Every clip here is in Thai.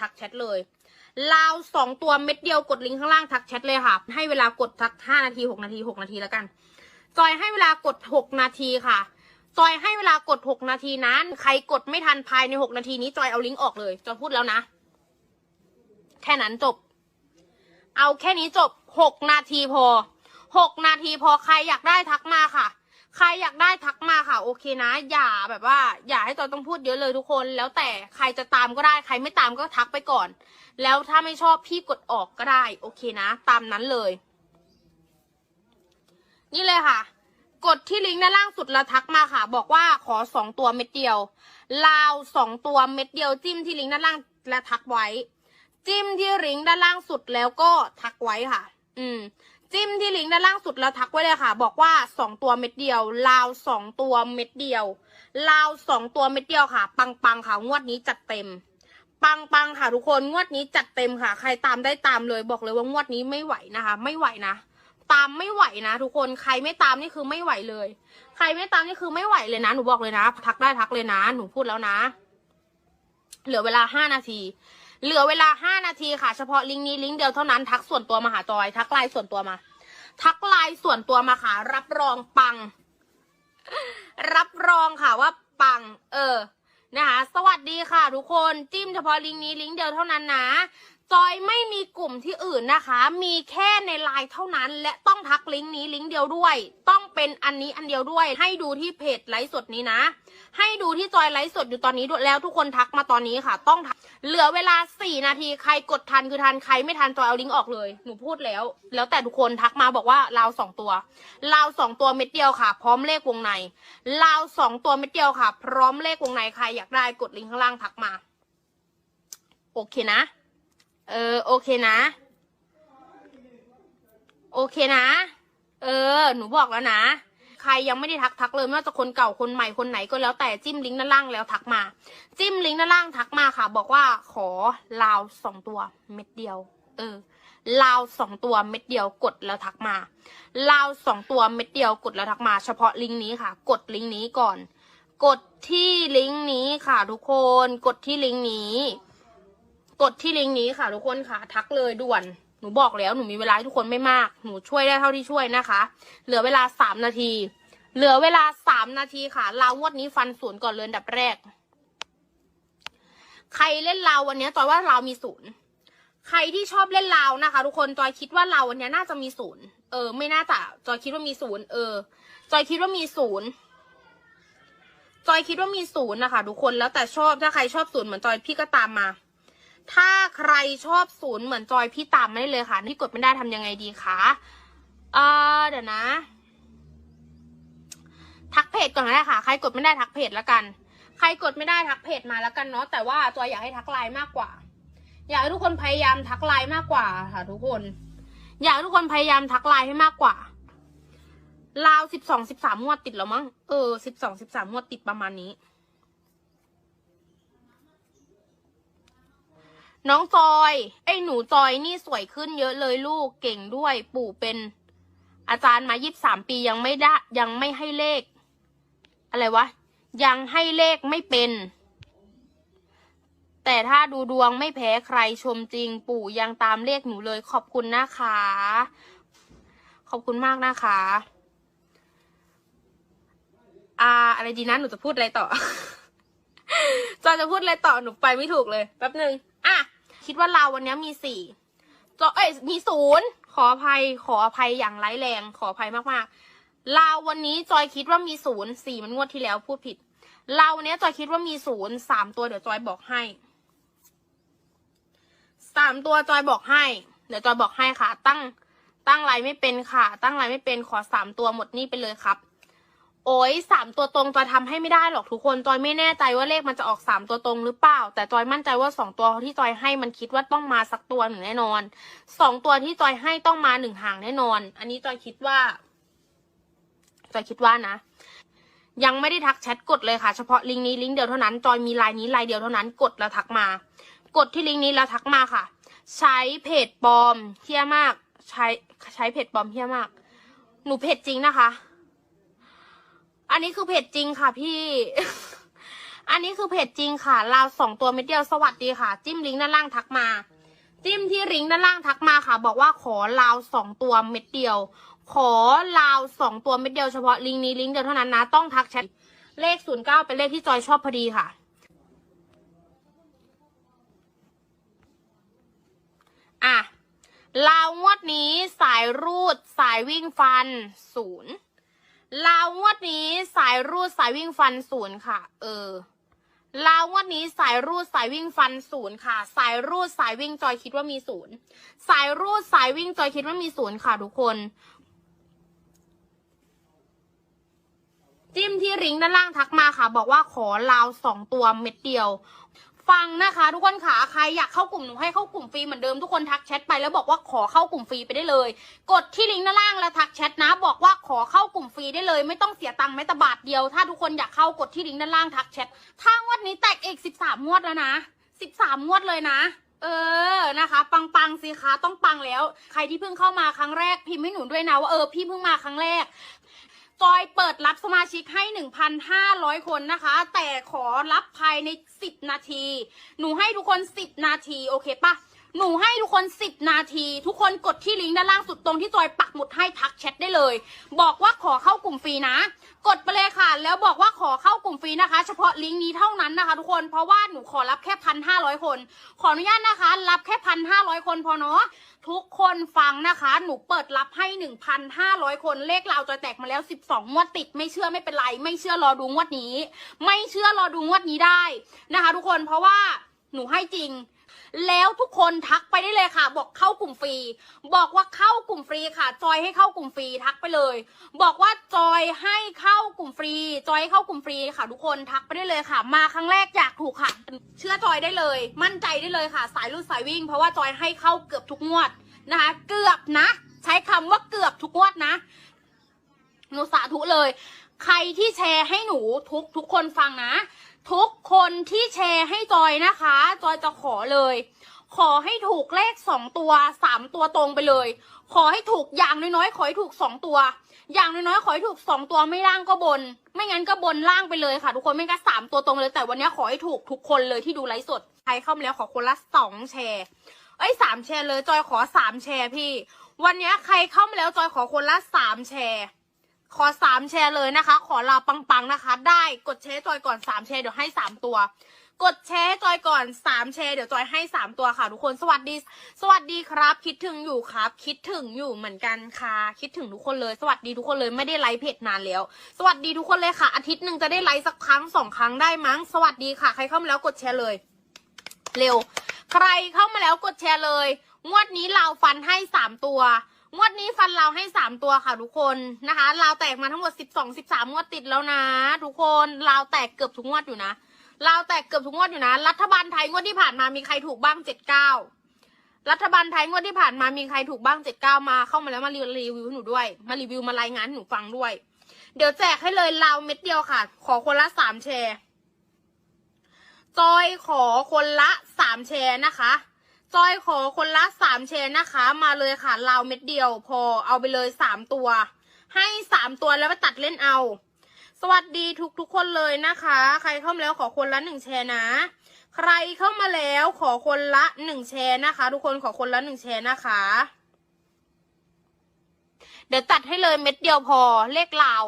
ทักแชทเลยลาวสองตัวเม็ดเดียวกดลิงก์ข้างล่างทักแชทเลยค่ะ ให้เวลากดทักห้านาทีหกนาทีหกนาทีแล้วกัน จอยให้เวลากดหกนาทีค่ะ จอยให้เวลากดหกนาทีนั้น ใครกดไม่ทันภายในหกนาทีนี้จอยเอาลิงก์ออกเลยจอยพูดแล้วนะ แค่นั้นจบ เอาแค่นี้จบหกนาทีพอหกนาทีพอใครอยากได้ทักมาค่ะ โอเคนะ อย่าแบบว่า อย่าให้จอยต้องพูดเยอะเลยทุกคน แล้วแต่ใครจะตามก็ได้ใครไม่ตามก็ทักไปก่อน แล้วถ้าไม่ชอบพี่กดออกก็ได้ โอเคนะ ตามนั้นเลย นี่เลยค่ะ กดที่ลิงก์ด้านล่างสุดแล้วทักมาค่ะ บอกว่าขอสองตัวเม็ดเดียว ลาวสองตัวเม็ดเดียวจิ้มที่ลิงก์ด้านล่างและทักไว้ จิ้มที่ลิงก์ด้านล่างสุดแล้วก็ทักไว้ค่ะ อืม จิ้มที่ลิงก์ด้านล่างสุดแล้วทักไว้เลยค่ะ บอกว่าสองตัวเม็ดเดียว ลาวสองตัวเม็ดเดียว ลาวสองตัวเม็ดเดียวค่ะ ปังปังค่ะงวดนี้จัดเต็ม ปังปังค่ะทุกคนงวดนี้จัดเต็มค่ะ ใครตามได้ตามเลยบอกเลยว่างวดนี้ไม่ไหวนะคะ ไม่ไหวนะตามไม่ไหวนะ ทุกคนใครไม่ตามนี่คือไม่ไหวเลย ใครไม่ตามนี่คือไม่ไหวเลยนะหนูบอกเลยนะ ทักได้ทักเลยนะ หนูพูดแล้วนะ เหลือเวลาห้านาที เหลือเวลาห้านาทีค่ะ เฉพาะลิงก์นี้ลิงก์เดียวเท่านั้น ทักส่วนตัวมาหาจอย ทักไลน์ส่วนตัวมา ทักไลน์ส่วนตัวมาค่ะ รับรองปัง รับรองค่ะว่าปัง เออ นะคะ สวัสดีค่ะทุกคน จิ้มเฉพาะลิงก์นี้ลิงก์เดียวเท่านั้นนะ จอยไม่มีกลุ่ม อื่นนะคะ มีแค่ในไลน์เท่านั้น และต้องทักลิงก์นี้ลิงก์เดียวด้วย ต้องเป็นอันนี้อันเดียวด้วย ให้ดูที่เพจไลฟ์สดนี้นะ ให้ดูที่จอยไลฟ์สดอยู่ตอนนี้ด้วยแล้วทุกคนทักมาตอนนี้ค่ะ ต้องทักเหลือเวลาสี่นาทีใครกดทันคือทันใครไม่ทันจอยเอาลิงก์ออกเลยหนูพูดแล้ว แล้วแต่ทุกคนทักมาบอกว่าลาวสองตัวลาวสองตัวเม็ดเดียวค่ะ พร้อมเลขวงในลาวสองตัวเม็ดเดียวค่ะ พร้อมเลขวงในใครอยากได้กดลิงก์ข้างล่างทักมา โอเคนะ เออโอเคนะ โอเคนะ เออ หนูบอกแล้วนะ ใครยังไม่ได้ทักทักเลยไม่ว่าจะคนเก่าคนใหม่คนไหนก็แล้วแต่จิ้มลิงก์ด้านล่างแล้วทักมา จิ้มลิงก์ด้านล่างทักมาค่ะ บอกว่าขอลาวสองตัวเม็ดเดียว เออลาวสองตัวเม็ดเดียวกดแล้วทักมาลาวสองตัวเม็ดเดียวกดแล้วทักมา เฉพาะลิงก์นี้ค่ะ กดลิงก์นี้ก่อน กดที่ลิงก์นี้ค่ะทุกคน กดที่ลิงก์นี้ กดที่ลิงก์นี้ค่ะทุกคนค่ะ ทักเลยด่วน หนูบอกแล้วหนูมีเวลาให้ทุกคนไม่มาก หนูช่วยได้เท่าที่ช่วยนะคะ เหลือเวลาสามนาที เหลือเวลาสามนาทีค่ะ ลาววดนี้ฟันศูนย์ก่อนเลยอันดับแรก ใครเล่นลาววันนี้จอยว่าลาวมีศูนย์ ใครที่ชอบเล่นลาวนะคะ ทุกคนจอยคิดว่าลาววันนี้น่าจะมีศูนย์ เออ ไม่น่าจะจอยคิดว่ามีศูนย์เออ จอยคิดว่ามีศูนย์จอยคิดว่ามีศูนย์นะคะทุกคนแล้วแต่ชอบถ้าใครชอบศูนย์เหมือนจอยพี่ก็ตามมา ถ้าใครชอบศูนย์เหมือนจอยพี่ตามไม่ได้เลยค่ะ ที่กดไม่ได้ทำยังไงดีคะเออเดี๋ยวนะ ทักเพจก่อนก็ได้ค่ะ ใครกดไม่ได้ทักเพจแล้วกัน ใครกดไม่ได้ทักเพจมาแล้วกันเนาะแต่ว่าจอยอยากให้ทักไลน์มากกว่า อยากให้ทุกคนพยายามทักไลน์มากกว่าค่ะ ทุกคน อยากให้ทุกคนพยายามทักไลน์ให้มากกว่าราวสิบสองสิบสามงวดติดแล้วมั้งเออสิบสองสิบสามงวดติดประมาณนี้ น้องจอย ไอ้หนูจอยนี่สวยขึ้นเยอะเลยลูกเก่งด้วย ปู่เป็น อาจารย์มายี่บสามปียังไม่ได้ ยังไม่ให้เลข อะไรวะ ยังให้เลขไม่เป็น แต่ถ้าดูดวงไม่แพ้ใครชมจริง ปู่ยังตามเลขหนูเลยขอบคุณนะคะ ขอบคุณมากนะคะ อ่า อะไรดีนะหนูจะพูดอะไรต่อ จอยจะพูดอะไรต่อหนูไปไม่ถูกเลยแป๊บหนึ่ง คิดว่าเราวันนี้มีสี่จอเอ้ยมีศูนย์ขออภัยขออภัยอย่างไร้แรงขออภัยมากๆเราวันนี้จอยคิดว่ามีศูนย์สี่มันงวดที่แล้วพูดผิด เราวันนี้จอยคิดว่ามีศูนย์สามตัวเดี๋ยวจอยบอกให้สามตัวจอยบอกให้ เดี๋ยวจอยบอกให้ค่ะ ตั้งตั้งไลน์ไม่เป็นค่ะ ตั้งไลน์ไม่เป็นขอสามตัวหมดนี่ไปเลยครับ โอ้ยสามตัวตรงจอยทำให้ไม่ได้หรอกทุกคนจอยไม่แน่ใจว่าเลขมันจะออกสามตัวตรงหรือเปล่า แต่จอยมั่นใจว่าสองตัวที่จอยให้มันคิดว่าต้องมาสักตัวหนึ่งแน่นอนสองตัวที่จอยให้ต้องมาหนึ่งห่างแน่นอน อันนี้จอยคิดว่าจอยคิดว่านะยังไม่ได้ทักแชทกดเลยค่ะ เฉพาะลิงก์นี้ลิงก์เดียวเท่านั้นจอยมีลน์นี้ลน์เดียวเท่านั้นกดแล้วทักมา กดที่ลิงก์นี้แล้วทักมาค่ะ ใช้เพจปลอมเที่ยมาก ใช้ใช้เพจปลอมเที่ยมาก หนูเพจจริงนะคะ อันนี้คือเพจจริงค่ะพี่ อันนี้คือเพจจริงค่ะลาวสองตัวเม็ดเดียวสวัสดีค่ะ จิ้มลิงก์ด้านล่างทักมา จิ้มที่ลิงก์ด้านล่างทักมาค่ะ บอกว่าขอลาวสองตัวเม็ดเดียว ขอลาวสองตัวเม็ดเดียวเฉพาะลิงก์นี้ลิงก์เดียวเท่านั้นนะต้องทักแชทเลขศูนย์เก้าเป็นเลขที่จอยชอบพอดีค่ะอะลาวงวดนี้สายรูดสายวิ่งฟันศูนย์ ลาวงวดนี้สายรูดสายวิ่งฟันศูนย์ค่ะ เออลาวงวดนี้สายรูดสายวิ่งฟันศูนย์ค่ะ สายรูดสายวิ่งจอยคิดว่ามีศูนย์สายรูดสายวิ่งจอยคิดว่ามีศูนย์ค่ะทุกคนจิ้มที่ริงด้านล่างทักมาค่ะ บอกว่าขอลาวสองตัวเม็ดเดียว ฟังนะคะ ทุกคนค่ะใครอยากเข้ากลุ่มหนูให้เข้ากลุ่มฟรีเหมือนเดิมทุกคนทักแชทไปแล้วบอกว่าขอเข้ากลุ่มฟรีไปได้เลย กดที่ลิงก์ด้านล่างแล้วทักแชทนะ บอกว่าขอเข้ากลุ่มฟรีได้เลย ไม่ต้องเสียตังค์แม้แต่บาทเดียว ถ้าทุกคนอยากเข้ากดที่ลิงก์ด้านล่างทักแชทถ้างวดนี้แตกอีกสิบสามงวดแล้วนะสิบสามงวดเลยนะเออ นะคะ ปังปังสิคะ ต้องปังแล้ว ใครที่เพิ่งเข้ามาครั้งแรกพิมพ์ให้หนูด้วยนะว่าเออพี่เพิ่งมาครั้งแรก จอยเปิดรับสมาชิกให้ 1,500 คนนะคะ แต่ขอรับภายใน 10 นาที หนูให้ทุกคน 10 นาที โอเคปะ หนูให้ทุกคน 10 นาที ทุกคนกดที่ลิงก์ด้านล่างสุดตรงที่จอยปักหมุดให้ทักแชทได้เลย บอกว่าขอเข้ากลุ่มฟรีนะ กดไปเลยค่ะ แล้วบอกว่าขอเข้ากลุ่มฟรีนะคะ เฉพาะลิงก์นี้เท่านั้นนะคะ ทุกคนเพราะว่าหนูขอรับแค่พันห้าร้อยคน ขออนุญาตนะคะ รับแค่พันห้าร้อยคนพอเนาะทุกคนฟังนะคะ หนูเปิดรับให้1,500คนเลขเราจะแตกมาแล้ว12งวดติด ไม่เชื่อไม่เป็นไร ไม่เชื่อรอดูงวดนี้ ไม่เชื่อรอดูงวดนี้ได้นะคะ ทุกคนเพราะว่าหนูให้จริง แล้วทุกคนทักไปได้เลยค่ะ บอกเข้ากลุ่มฟรี บอกว่าเข้ากลุ่มฟรีค่ะ จอยให้เข้ากลุ่มฟรีทักไปเลย บอกว่าจอยให้เข้ากลุ่มฟรี จอยให้เข้ากลุ่มฟรีค่ะ ทุกคนทักไปได้เลยค่ะ มาครั้งแรกอยากถูกค่ะ เชื่อจอยได้เลย มั่นใจได้เลยค่ะ สายรูดสายวิ่ง เพราะว่าจอยให้เข้าเกือบทุกงวดนะคะ เกือบนะ ใช้คำว่าเกือบทุกงวดนะหนูสาธุเลย ใครที่แชร์ให้หนูทุกทุกคนฟังนะ ทุกคนที่แชร์ให้จอยนะคะ จอยจะขอเลย ขอให้ถูกเลขสองตัวสามตัวตรงไปเลย ขอให้ถูกอย่างน้อยๆขอให้ถูกสองตัว อย่างน้อยๆขอให้ถูกสองตัวไม่ล่างก็บน ไม่งั้นก็บนล่างไปเลยค่ะ ทุกคนไม่งั้นสามตัวตรงเลยแต่วันนี้ขอให้ถูกทุกคนเลยที่ดูไลฟ์สดใครเข้ามาแล้วขอคนละสองแชร์เอ้ยสามแชร์เลยจอยขอสามแชร์พี่ วันนี้ใครเข้ามาแล้วจอยขอคนละสามแชร์ ขอสามแชร์เลยนะคะ ขอลาปังๆนะคะ ได้กดแชร์จอยก่อนสามแชร์เดี๋ยวให้สามตัว กดแชร์จอยก่อนสามแชร์เดี๋ยวจอยให้สามตัวค่ะทุกคนสวัสดี สวัสดีครับ คิดถึงอยู่ครับ คิดถึงอยู่เหมือนกันค่ะ คิดถึงทุกคนเลย สวัสดีทุกคนเลยไม่ได้ไลฟ์เพจนานแล้ว สวัสดีทุกคนเลยค่ะ อาทิตย์หนึ่งจะได้ไลฟ์สักครั้งสองครั้งได้มั้ง สวัสดีค่ะ ใครเข้ามาแล้วกดแชร์เลย เร็ว ใครเข้ามาแล้วกดแชร์เลยงวดนี้เราฟันให้สามตัว งวดนี้ฟันเราให้สามตัวค่ะทุกคนนะคะเราวแตกมาทั้งหมดสิบสองสิบสามงวดติดแล้วนะทุกคนเราวแตกเกือบทุกงวดอยู่นะเราวแตกเกือบทุกงวดอยู่นะ รัฐบาลไทยงวดที่ผ่านมามีใครถูกบ้างเจ็ดเก้ารัฐบาลไทยงวดที่ผ่านมามีใครถูกบ้างเจ็ดเก้ามาเข้ามาแล้วมารีวิวหนูด้วย มารีวิวมารายงานหนูฟังด้วย เดี๋ยวแจกให้เลยเราวเม็ดเดียวค่ะ ขอคนละสามแชร์จอยขอคนละสามแชร์นะคะ จอยขอคนละสามแชร์นะคะ มาเลยค่ะลาวเม็ดเดียว พอเอาไปเลยสามตัว ให้สามตัวแล้วไปตัดเล่นเอา สวัสดีทุกทุกๆคนเลยนะคะ ใครเข้ามาแล้วขอคนละหนึ่งแชร์นะ ใครเข้ามาแล้วขอคนละหนึ่งแชร์นะคะ ทุกคนขอคนละหนึ่งแชร์นะคะ เดี๋ยวตัดให้เลยเม็ดเดียวพอเลขลาว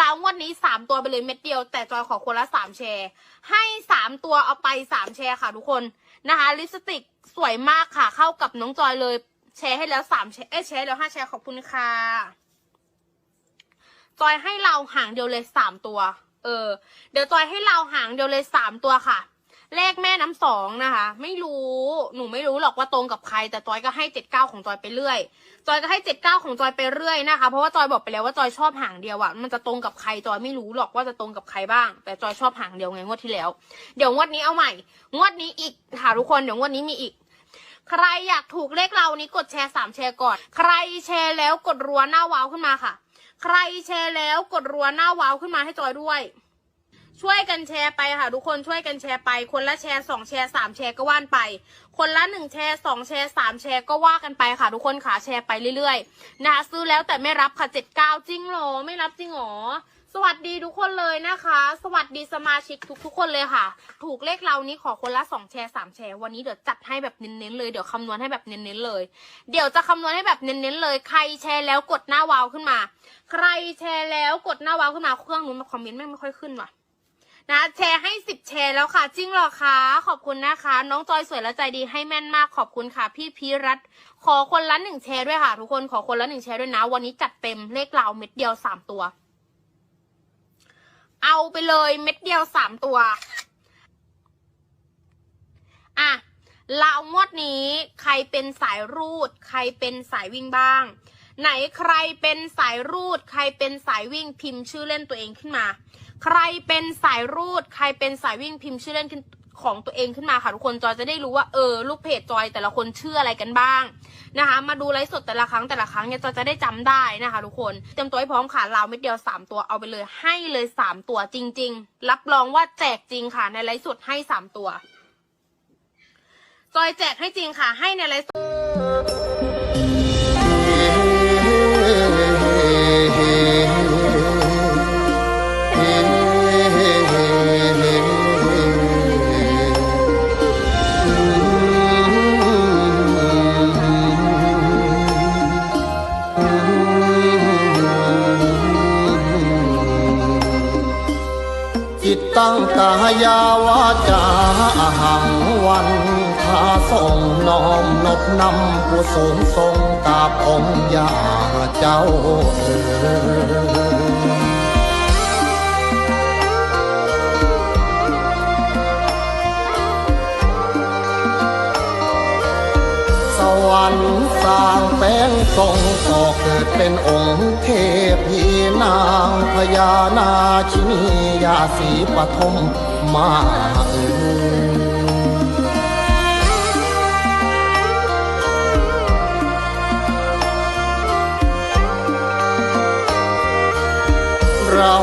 ลาวงวันนี้สามตัวไปเลยเม็ดเดียว แต่จอยขอคนละสามแชร์ ให้สามตัวเอาไปสามแชร์ค่ะทุกคน นะคะ ลิปสติกสวยมากค่ะ เข้ากับน้องจอยเลย แชร์ให้แล้วสามแชร์เอ้แชร์แล้วห้าแชร์ขอบคุณค่ะ จอยให้เราหางเดียวเลยสามตัว เออ เดี๋ยวจอยให้เราหางเดียวเลยสามตัวค่ะ เลขแม่น้ำสองนะคะ ไม่รู้หนูไม่รู้หรอกว่าตรงกับใคร แต่จอยก็ให้เจ็ดเก้าของจอยไปเรื่อย จอยก็ให้เจ็ดเก้าของจอยไปเรื่อยนะคะ เพราะว่าจอยบอกไปแล้วว่าจอยชอบหางเดียวอะมันจะตรงกับใครจอยไม่รู้หรอกว่าจะตรงกับใครบ้าง แต่จอยชอบหางเดียวไงงวดที่แล้ว เดี๋ยวงวดนี้เอาใหม่ งวดนี้อีกค่ะทุกคนเดี๋ยวงวดนี้มีอีกใครอยากถูกเลขเรานี้กดแชร์สามแชร์ก่อน ใครแชร์แล้วกดรัวหน้าว้าวขึ้นมาค่ะ ใครแชร์แล้วกดรัวหน้าว้าวขึ้นมาให้จอยด้วย ช่วยกันแชร์ไปค่ะ ทุกคนช่วยกันแชร์ไป คนละแชร์สองแชร์สามแชร์ก็ว่านไป คนละหนึ่งแชร์สองแชร์สามแชร์ก็ว่ากันไปค่ะ ทุกคนขาแชร์ไปเรื่อยๆนะคะซื้อแล้วแต่ไม่รับค่ะเจ็ดเก้าจริงเหรอไม่รับจริงเหรอสวัสดีทุกคนเลยนะคะ สวัสดีสมาชิกทุกๆคนเลยค่ะ ถูกเลขเรานี้ขอคนละสองแชร์สามแชร์ วันนี้เดี๋ยวจัดให้แบบเน้นๆเลย เดี๋ยวคำนวณให้แบบเน้นๆเลย เดี๋ยวจะคำนวณให้แบบเน้นๆเลย ใครแชร์แล้วกดหน้าวาวขึ้นมา ใครแชร์แล้วกดหน้าวาวขึ้นมา เครื่องนู้นมาคอมเมนต์ไม่ไม่ค่อยขึ้นว่ะ นะแชร์ให้สิบแชร์แล้วค่ะ จริงหรอคะขอบคุณนะคะ น้องจอยสวยและใจดีให้แม่นมากขอบคุณค่ะ พี่พีรัตขอคนละหนึ่งแชร์ด้วยค่ะ ทุกคนขอคนละหนึ่งแชร์ด้วยนะ วันนี้จัดเต็มเลขเราเม็ดเดียวสามตัว เอาไปเลยเม็ดเดียวสามตัว อะลาวงวดนี้ใครเป็นสายรูด ใครเป็นสายวิ่งบ้าง ไหนใครเป็นสายรูด ใครเป็นสายวิ่งพิมพ์ชื่อเล่นตัวเองขึ้นมา ใครเป็นสายรูด ใครเป็นสายวิ่งพิมพ์ชื่อเล่นขึ้นของตัวเองขึ้นมาค่ะทุกคนจอยจะได้รู้ว่าเออลูกเพจจอยแต่ละคนชื่ออะไรกันบ้างนะคะ มาดูไลฟ์สดแต่ละครั้งแต่ละครั้งเนี่ยจอยจะได้จำได้นะคะ ทุกคนเตรียมตัวให้พร้อมค่ะลาวเม็ดเดียวสามตัวเอาไปเลยให้เลยสามตัวจริง ๆ รับรองว่าแจกจริงค่ะในไลฟ์สดให้สามตัว จอยแจกให้จริงค่ะ ให้ในไลฟ์สด ยาวาจาอาหังวันทาส่งน้อมนบนำผู้สูงทรงกาบองค์ยาเจ้าเอ๋สวรรค์างแป้งทรงก่อเกิดเป็นองค์เทพีนางพญานาชินียาสีปฐมมาเอ่ยรา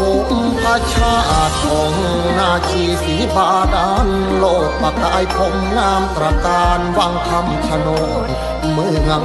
บุพพชาติของนาชีสีบาดาลโลกประกายผมงามตระการวังคำชโน เมือง